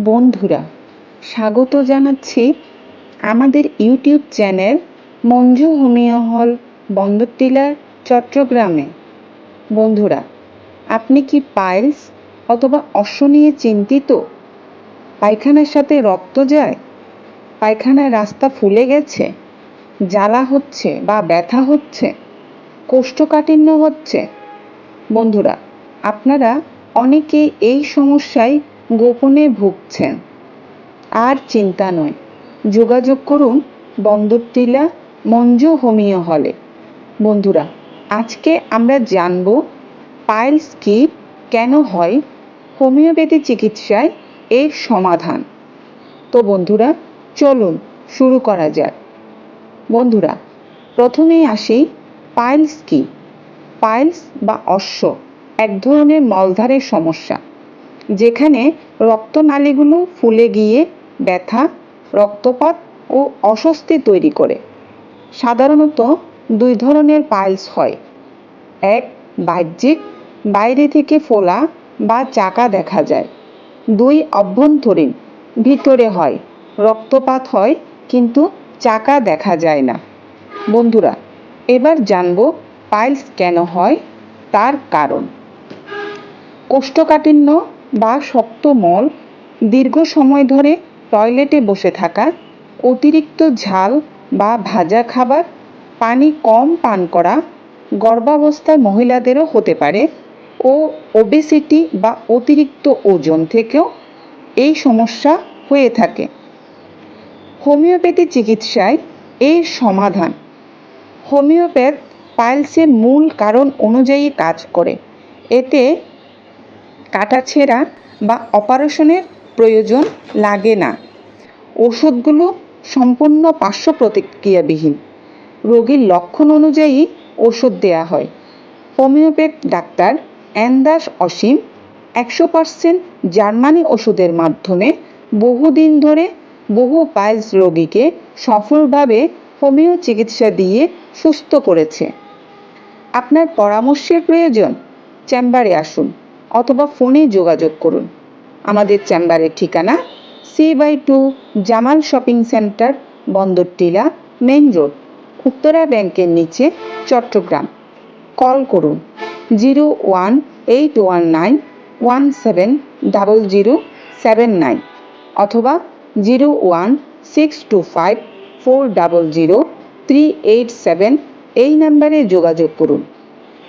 বন্ধুরা, স্বাগত জানাচ্ছি আমাদের ইউটিউব চ্যানেল মঞ্জু হোমিও হল, বন্দরটিলা, চট্টগ্রামে। বন্ধুরা, আপনি কি পাইলস অথবা অশ্ব নিয়ে চিন্তিত? পায়খানার সাথে রক্ত যায়? পায়খানার রাস্তা ফুলে গেছে? জ্বালা হচ্ছে বা ব্যথা হচ্ছে? কোষ্ঠকাঠিন্য হচ্ছে? বন্ধুরা, আপনারা অনেকেই এই সমস্যায় গোপনে ভুগছেন। আর চিন্তা নয়। যোগাযোগ করুন বন্দরটিলা মঞ্জু হোমিও হলে। বন্ধুরা, আজকে আমরা জানব পাইলস কি, কেন হয়, হোমিওপ্যাথি চিকিৎসায় এর সমাধান। তো বন্ধুরা, চলুন শুরু করা যাক। বন্ধুরা, প্রথমেই আসি, পাইলস কি? পাইলস বা অশ্ব, এক ধরনের মলধারের সমস্যা। যেখানে রক্তনালীগুলো ফুলে গিয়ে ব্যথা, রক্তপাত ও অস্বস্তি তৈরি করে। সাধারণত দুই ধরনের পাইলস হয়। এক, বাহ্যিক, বাইরে থেকে ফোলা বা চাকা দেখা যায়। দুই, অভ্যন্তরীণ, ভিতরে হয়। রক্তপাত হয়, কিন্তু চাকা দেখা যায় না। বন্ধুরা, এবার জানব পাইলস কেন হয়, তার কারণ। কোষ্ঠকাঠিন্য বা শক্ত মল দীর্ঘ সময় ধরে টয়লেটে বসে থাকা, অতিরিক্ত ঝাল বা ভাজা খাবার, পানি কম পান করা গর্ভাবস্থায় মহিলাদেরও হতে পারে ও ওবেসিটি বা অতিরিক্ত ওজন থেকেও এই সমস্যা হয়ে থাকে। হোমিওপ্যাথি চিকিৎসায় এর সমাধান। হোমিওপ্যাথ পাইলসের মূল কারণ অনুযায়ী কাজ করে। এতে কাটাছেঁড়া বা অপারেশনের প্রয়োজন লাগে না। ওষুধগুলো সম্পূর্ণ পার্শ্ব প্রতিক্রিয়াবিহীন রোগীর লক্ষণ অনুযায়ী ওষুধ দেওয়া হয়। হোমিওপ্যাথ ডাক্তার অ্যান্দাস অসীম একশো পার্সেন্ট জার্মানি ওষুধের মাধ্যমে বহুদিন ধরে বহু পাইলস রোগীকে সফলভাবে হোমিও চিকিৎসা দিয়ে সুস্থ করেছে। আপনার পরামর্শের প্রয়োজন, চেম্বারে আসুন। অথবা ফোনে যোগাযোগ করুন। আমাদের চেম্বারের ঠিকানা C by two Jamal shopping centre Bandartila main road, Uttara ব্যাংকের নিচে চট্টগ্রাম। কল করুন zero one eight one nine one seven double zero seven nine অথবা zero one six two five four double zero three eight seven এই নাম্বারে যোগাযোগ করুন।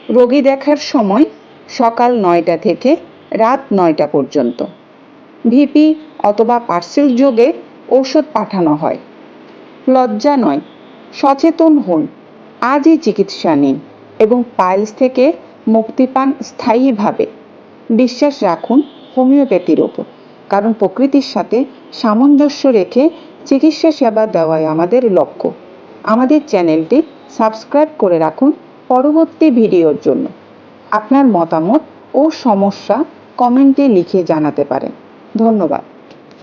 রোগী দেখার সময় সকাল নয়টা থেকে রাত নয়টা পর্যন্ত। ভিপি অথবা পার্সেল যোগে ঔষধ পাঠানো হয়। লজ্জা নয়, সচেতন হন, আজই চিকিৎসা নিন এবং পাইলস থেকে মুক্তি পান স্থায়ীভাবে। বিশ্বাস রাখুন, হোমিওপ্যাথির ওপর, কারণ প্রকৃতির সাথে সামঞ্জস্য রেখে চিকিৎসা সেবা দেওয়াই আমাদের লক্ষ্য। আমাদের চ্যানেলটি সাবস্ক্রাইব করে রাখুন পরবর্তী ভিডিওর জন্য। আপনার মতামত ও সমস্যা কমেন্টে লিখে জানাতে পারেন। ধন্যবাদ।